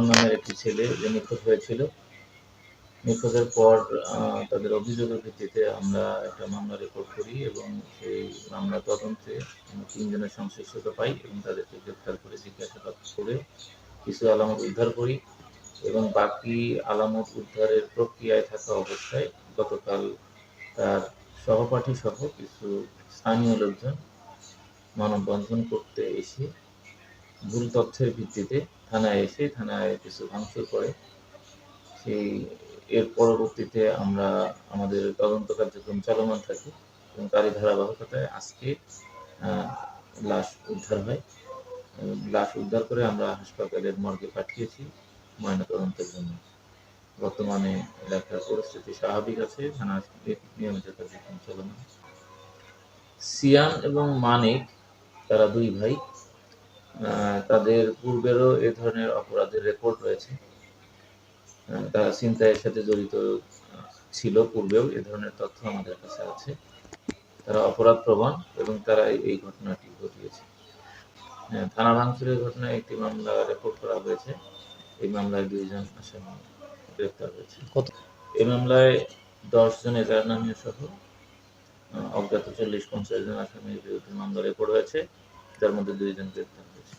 রহমান নামের একটি ছেলে যে নিখোঁজ হয়েছিল। নিখোঁজের পর তাদের অভিযোগের ভিত্তিতে আমরা একটা মামলা রেকর্ড করি এবং সেই মামলা তদন্তে তিনজনের সংশ্লিষ্টতা পাই এবং তাদেরকে গ্রেপ্তার করে জিজ্ঞাসাবাদ করে কিছু আলামত উদ্ধার করি এবং বাকি আলামত উদ্ধারের প্রক্রিয়ায় থাকা অবস্থায় গতকাল তার সহপাঠী সহ কিছু স্থানীয় লোকজন মানববন্ধন করতে এসে ভুল তথ্যের ভিত্তিতে থানায় এসে থানায় কিছু ভাঙচুর করে। সেই এর পরবর্তীতে আমরা আমাদের তদন্ত কার্যক্রম চলমান থাকে এবং তারই ধারাবাহিকতায় আজকে লাশ উদ্ধার হয়। লাশ উদ্ধার করে আমরা হাসপাতালের মর্গে পাঠিয়েছি ময়নাতদন্তের জন্য। বর্তমানে এলাকার পরিস্থিতি স্বাভাবিক আছে, থানা নিয়মিত কার্যক্রম চলমান। সিয়ান এবং মানিক, তারা দুই ভাই তাদের পূর্বেরও এ ধরনের অপরাধের রেকর্ড রয়েছে। তারা ছিনতাইয়ের সাথে জড়িত ছিল পূর্বেও এ ধরনের তথ্য আমাদের কাছে আছে। তারা অপরাধ প্রবণ এবং তারা এই- ঘটনাটি ঘটিয়েছে। হ্যাঁ, থানা ভাঙচুরের ঘটনায় একটি মামলা রেকর্ড করা হয়েছে। এই মামলায় দুইজন আসামি গ্রেপ্তার হয়েছে। এই মামলায় দশ জন এজাহারনামীয় সহ অজ্ঞাত চল্লিশ পঞ্চাশ জন আসামির বিরুদ্ধে মামলা রেকর্ড হয়েছে। যার মধ্যে দুইজন গ্রেপ্তার হয়েছে